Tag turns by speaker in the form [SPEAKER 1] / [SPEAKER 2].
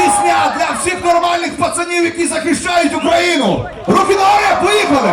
[SPEAKER 1] пісня для всіх нормальних пацанів, які захищають Україну. Руки на поїхали!